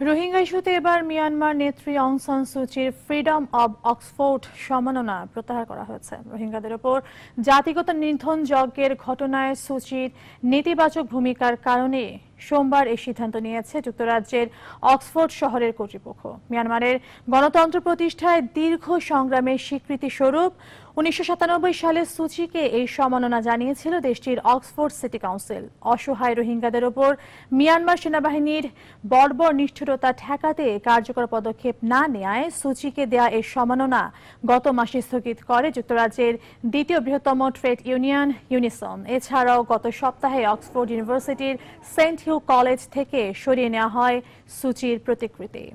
রোহিঙ্গা ইস্যুতে এবার মিয়ানমার নেত্রী অং সান সুচির ফ্রিডম অব অক্সফোর্ড সম্মাননা প্রত্যাহার করা হয়েছে। রোহিঙ্গাদের ওপর জাতিগত নিধন যজ্ঞের ঘটনায় সুচির নেতিবাচক ভূমিকার কারণে সোমবার এই সিদ্ধান্ত নিয়েছে যুক্তরাজ্যের অক্সফোর্ড শহরের কর্তৃপক্ষ। মিয়ানমারের গণতন্ত্র প্রতিষ্ঠায় দীর্ঘ সংগ্রামের স্বীকৃতি স্বরূপ উনিশশো সাতানব্বই সালে সুচিকে এই সম্মাননা জানিয়েছিল দেশটির অক্সফোর্ড সিটি কাউন্সিল। অসহায় রোহিঙ্গাদের ওপর মিয়ানমার সেনাবাহিনীর বর্বর নিষ্ঠুরতা ঠেকাতে কার্যকর পদক্ষেপ না নেয় সুচিকে দেয়া এই সম্মাননা গত মাসে স্থগিত করে যুক্তরাজ্যের দ্বিতীয় বৃহত্তম ট্রেড ইউনিয়ন ইউনিসন এছাড়াও গত সপ্তাহে অক্সফোর্ড ইউনিভার্সিটির সেন্ট হিউ কলেজ থেকে সরিয়ে নেওয়া হয় সুচির প্রতিকৃতি।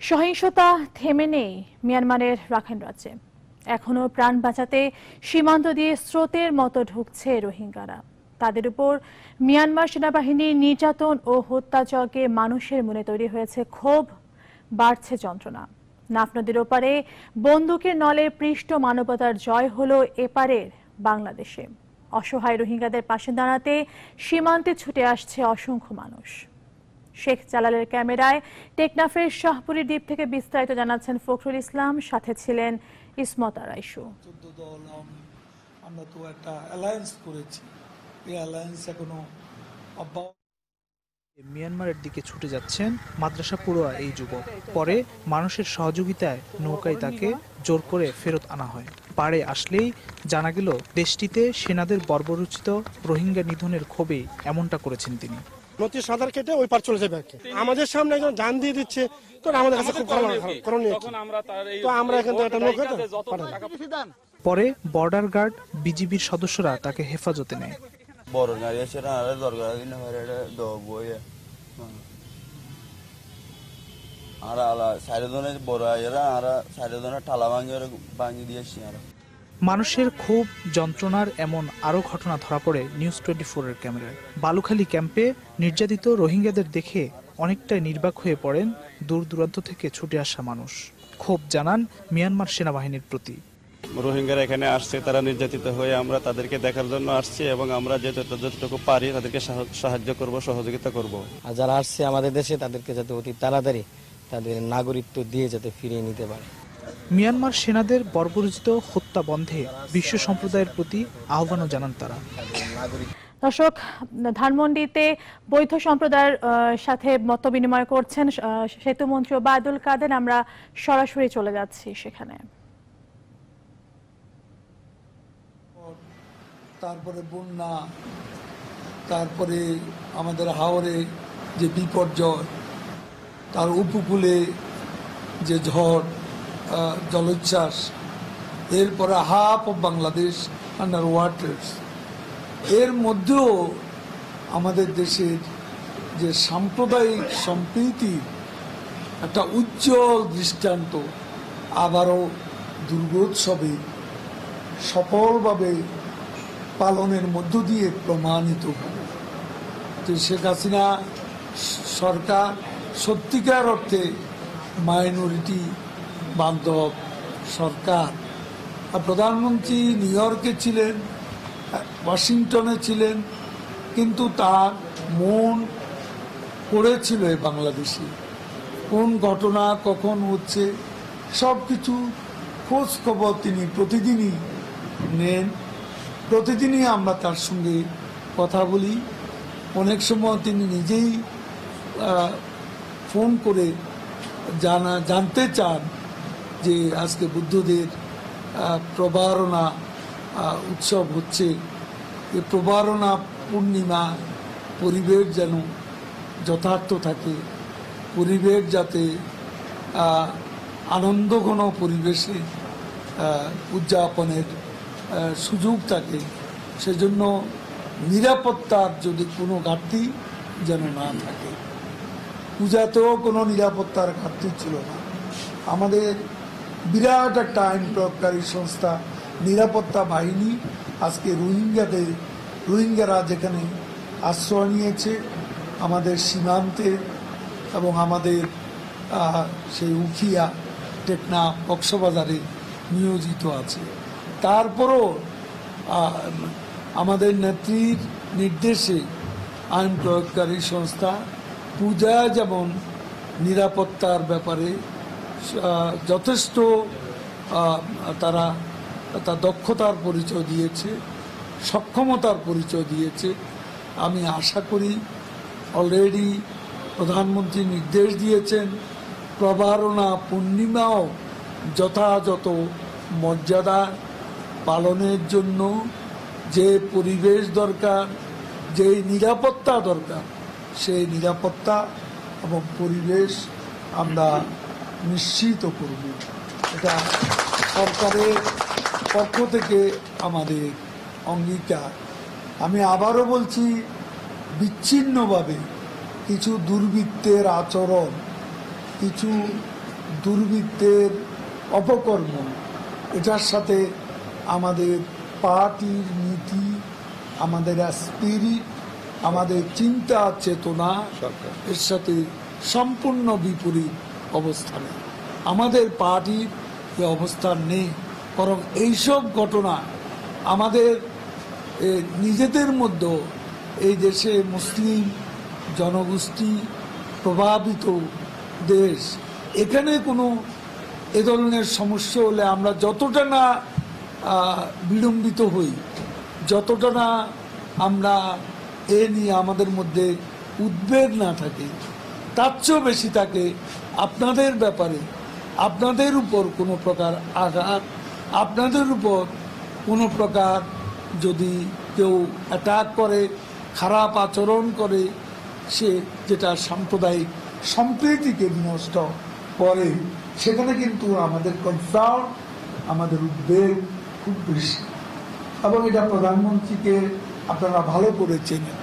সহিংসতা থেমে নেই মিয়ানমারের রাখাইন রাজ্যে। এখনও প্রাণ বাঁচাতে সীমান্ত দিয়ে স্রোতের মতো ঢুকছে রোহিঙ্গারা। তাদের উপর মিয়ানমার সেনাবাহিনীর নির্যাতন ও হত্যাযজ্ঞে মানুষের মনে তৈরি হয়েছে ক্ষোভ, বাড়ছে যন্ত্রণা। নাফ নদীর ওপারে বন্দুকের নলে পৃষ্ঠ মানবতার জয় হলো এপারের বাংলাদেশে। অসহায় রোহিঙ্গাদের পাশে দাঁড়াতে সীমান্তে ছুটে আসছে অসংখ্য মানুষ। শেখ জালালের ক্যামেরায়। টেকনাফের শাহপুরী দ্বীপ থেকে বিস্তারিত জানাচ্ছেন ফখরুল ইসলাম। সাথে ছিলেন ইসমত আরাইশু আমরা তো একটা অ্যালায়েন্স করেছি। এই অ্যালায়েন্স এখনও মিয়ানমারের দিকে ছুটে যাচ্ছেন মাদ্রাসা পড়ুয়া এই যুবক। পরে মানুষের সহযোগিতায় নৌকায় তাকে জোর করে ফেরত আনা হয়। পাড়ে আসলেই জানা গেল দেশটিতে সেনাদের বর্বরোচিত রোহিঙ্গা নিধনের ক্ষোভে এমনটা করেছেন তিনি। নদীর সাঁতার কেটে ওই পার চলে যাবে আর কি আমাদের সামনে একজন জান দিয়ে দিচ্ছে তো আমাদের কাছে খুব করণীয় কি? করণীয়? তো আমরা এখান থেকে একটা নৌকা পাঠাবো। পরে বর্ডার গার্ড বিজিবির সদস্যরা তাকে হেফাজতে নেয় বড় গাড়ি আছে না আরে দরকার বই আর আলা সাইডজনে বড় আইরা আর সাইডজনে ঠালা ভাঙি ওরা ভাঙি দিয়েছি আর মানুষের খুব যন্ত্রণার এমন আরও ঘটনা ধরা পড়ে নিউজ টোয়েন্টি ফোরের ক্যামেরায়। বালুখালী ক্যাম্পে নির্যাতিত রোহিঙ্গাদের দেখে অনেকটাই নির্বাক হয়ে পড়েন দূর দূরান্ত থেকে ছুটে আসা মানুষ। ক্ষোভ জানান মিয়ানমার সেনাবাহিনীর প্রতি। রোহিঙ্গারা এখানে আসছে তারা নির্যাতিত হয়ে আমরা তাদেরকে দেখার জন্য আসছি এবং আমরা যে যতটুকু পারি তাদেরকে সাহ- সাহায্য করব সহযোগিতা করব। আর যারা আসছে আমাদের দেশে তাদেরকে যাতে অতি তাড়াতাড়ি তাদের নাগরিকত্ব দিয়ে যাতে ফিরিয়ে নিতে পারে। মিয়ানমার সেনাদের বর্বরোচিত হত্যা বন্ধে বিশ্ব সম্প্রদায়ের প্রতি আহ্বানও জানান তারা। দর্শক ধানমন্ডিতে বৈধ সম্প্রদায়ের সাথে মত বিনিময় করছেন সেতুমন্ত্রী বায়দুল কাদের। আমরা সরাসরি চলে যাচ্ছি সেখানে। তারপরে বন্যা তারপরে আমাদের হাওরে যে বিপর্যয় তার উপকূলে যে ঝড় জলোচ্ছ্বাস। এরপরে half of Bangladesh under waters এর মধ্যেও আমাদের দেশের যে সাম্প্রদায়িক সম্প্রীতি, একটা উজ্জ্বল দৃষ্টান্ত, আবারও দুর্গোৎসবে সফলভাবে পালনের মধ্য দিয়ে প্রমাণিত হবে। যে শেখ হাসিনা সরকার সত্যিকার অর্থে মাইনরিটি বান্ধব, সরকার প্রধানমন্ত্রী নিউ ইয়র্কে ছিলেন, ওয়াশিংটনে ছিলেন, কিন্তু তার মন পড়েছিল এই বাংলাদেশে। কোন ঘটনা, কখন হচ্ছে সব কিছু খোঁজ খবর তিনি প্রতিদিনই নেন। প্রতিদিনই আমরা তার সঙ্গে কথা বলি। অনেক সময় তিনি নিজেই ফোন করে জানা, জানতে চান যে আজকে বুদ্ধদের প্রবারণা উৎসব হচ্ছে। এই প্রবারণা পূর্ণিমা, পরিবেশ যেন যথার্থ থাকে। পরিবেশ যাতে আনন্দঘন পরিবেশে উদযাপনের সুযোগ থাকে। সেজন্য নিরাপত্তার যদি কোনো ঘাটতি যেন না থাকে। পূজাতেও কোনো নিরাপত্তার ঘাটতি ছিল না। আমাদের বিরাট একটা আইন প্রয়োগকারী সংস্থা, নিরাপত্তা বাহিনী, আজকে রোহিঙ্গাদের, রোহিঙ্গারা যেখানে আশ্রয় নিয়েছে, আমাদের সীমান্তে এবং আমাদের সেই উখিয়া টেকনা কক্সবাজারে নিয়োজিত আছে। তারপরও আমাদের নেত্রীর নির্দেশে আইন প্রয়োগকারী সংস্থা পূজা যেমন নিরাপত্তার ব্যাপারে যথেষ্ট তারা তার দক্ষতার পরিচয় দিয়েছে, সক্ষমতার পরিচয় দিয়েছে। আমি আশা করি অলরেডি প্রধানমন্ত্রী নির্দেশ দিয়েছেন, প্রবারণা পূর্ণিমাও যথাযথ মর্যাদা পালনের জন্য। যে পরিবেশ দরকার, যে নিরাপত্তা দরকার, সেই নিরাপত্তা এবং পরিবেশ আমরা নিশ্চিত করব। এটা সরকারের পক্ষ থেকে আমাদের অঙ্গীকার। আমি আবারও বলছি বিচ্ছিন্নভাবে কিছু দুর্বৃত্তের আচরণ কিছু দুর্বৃত্তের অপকর্ম এটার সাথে আমাদের পার্টির নীতি আমাদের স্পিরিট আমাদের চিন্তা চেতনা এর সাথে সম্পূর্ণ বিপরীত। অবস্থানে। আমাদের পার্টির এ অবস্থান নেই। বরং এইসব ঘটনা আমাদের নিজেদের মধ্যে এই দেশে মুসলিম জনগোষ্ঠী প্রভাবিত দেশ। এখানে কোনো এ ধরনের সমস্যা হলে আমরা যতটা না বিড়ম্বিত হই, যতটা না আমরা এ নিয়ে আমাদের মধ্যে উদ্বেগ না থাকে তার চেয়েও বেশি থাকে আপনাদের ব্যাপারে, আপনাদের উপর কোনো প্রকার আঘাত, আপনাদের উপর কোনো প্রকার যদি কেউ অ্যাটাক করে, খারাপ আচরণ করে, সে যেটা সাম্প্রদায়িক সম্প্রীতিকে বিনষ্ট করে, সেখানে কিন্তু আমাদের কনসার্ন আমাদের উদ্বেগ খুব বেশি। এবং এটা প্রধানমন্ত্রীকে আপনারা ভালো করে চেনেন।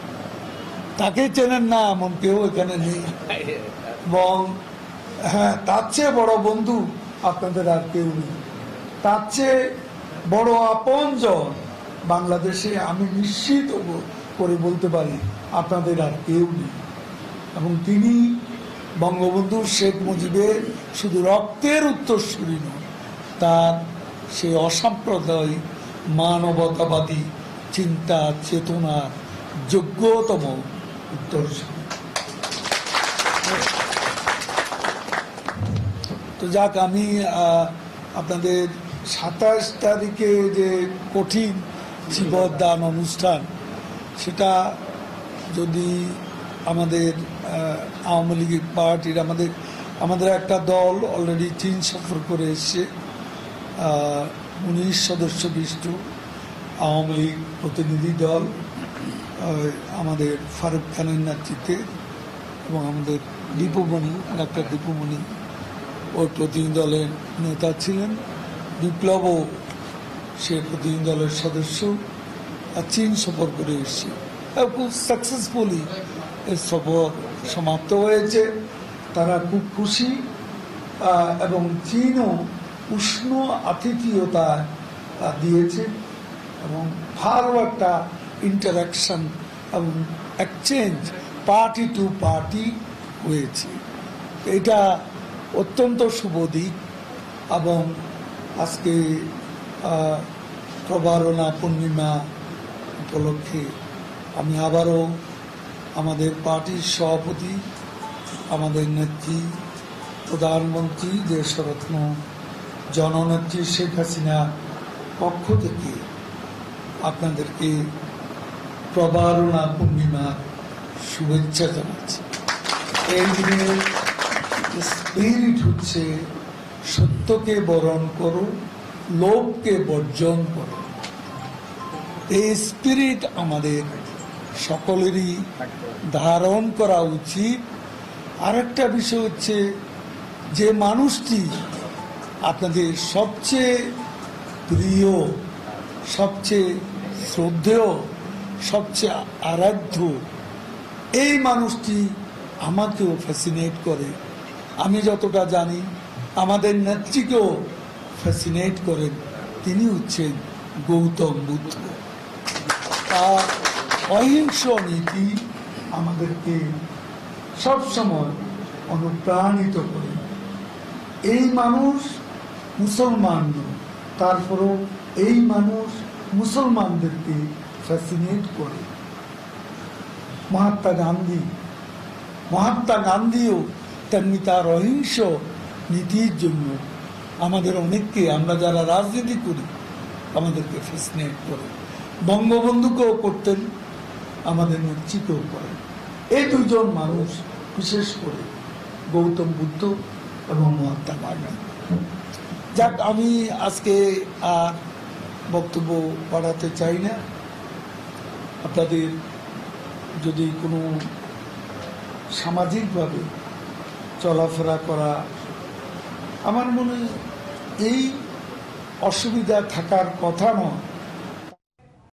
তাকে চেনেন না, এমন কেউ এখানে নেই। এবং হ্যাঁ তার চেয়ে বড় বন্ধু আপনাদের আর কেউ নেই। তার চেয়ে বড় আপনজন বাংলাদেশে আমি নিশ্চিত করে বলতে পারি, আপনাদের আর কেউ নেই। এবং তিনি বঙ্গবন্ধু শেখ মুজিবের শুধু রক্তের উত্তরসূরি নন, তার সেই অসাম্প্রদায়িক মানবতাবাদী চিন্তা চেতনার যোগ্যতম উত্তরসূরি তো যাক, আমি আপনাদের সাতাশ তারিখে যে কঠিন জীবদান অনুষ্ঠান, সেটা যদি আমাদের আওয়ামী লীগ পার্টির আমাদের আমাদের একটা দল অলরেডি চীন সফর করে এসছে উনিশ সদস্য বিশিষ্ট আওয়ামী লীগ প্রতিনিধি দল। আমাদের ফারুক খানের নেতৃত্বে এবং আমাদের দীপমণি, ডাক্তার দীপমণি ওই প্রতিনিধি দলের নেতা ছিলেন। বিপ্লবও সে প্রতিনিধি দলের সদস্য। আর চীন সফর করে এসেছে। খুব সাকসেসফুলি এর সফর সমাপ্ত হয়েছে। তারা খুব খুশি। এবং চীনও উষ্ণ আতিথেয়তা দিয়েছে। এবং ভালো একটা ইন্টারাকশন এবং এক্সচেঞ্জ পার্টি টু পার্টি হয়েছে। এটা অত্যন্ত শুভ দিক এবং আজকে প্রবারণা পূর্ণিমা উপলক্ষে আমি আবারও আমাদের পার্টির সভাপতি, আমাদের নেত্রী, প্রধানমন্ত্রী দেশরত্ন জননেত্রী শেখ হাসিনার পক্ষ থেকে আপনাদেরকে প্রবারণা পূর্ণিমার শুভেচ্ছা জানাচ্ছি। এই দিনের স্পিরিট হচ্ছে সত্যকে বরণ করো, লোভকে বর্জন করো। এই স্পিরিট আমাদের সকলেরই ধারণ করা উচিত। আরেকটা বিষয় হচ্ছে যে মানুষটি আপনাদের সবচেয়ে প্রিয়, সবচেয়ে শ্রদ্ধেয় সবচেয়ে আরাধ্য এই মানুষটি আমাকেও ফ্যাসিনেট করে। আমি যতটা জানি, আমাদের নেত্রীকেও ফ্যাসিনেট করেন। তিনি হচ্ছেন গৌতম বুদ্ধ। তার অহিংস নীতি আমাদেরকে সবসময় অনুপ্রাণিত করে। এই মানুষ মুসলমান তারপরও এই মানুষ মুসলমানদেরকে ফ্যাসিনেট করে। মহাত্মা গান্ধী, মহাত্মা গান্ধীও তেমনি তার অহিংস নীতির জন্য আমাদের অনেককে, আমরা যারা রাজনীতি করি, আমাদেরকে ফ্যাসিনেট করে। বঙ্গবন্ধুকেও করতেন, আমাদের নেতৃত্বও করেন। এই দুজন মানুষ বিশেষ করে গৌতম বুদ্ধ এবং মহাত্মা গান্ধী। যাক, আমি আজকে আর বক্তব্য বাড়াতে চাই না। আপনাদের যদি কোনো সামাজিকভাবে চলাফেরা করা আমার মনে এই অসুবিধা থাকার কথা নয়।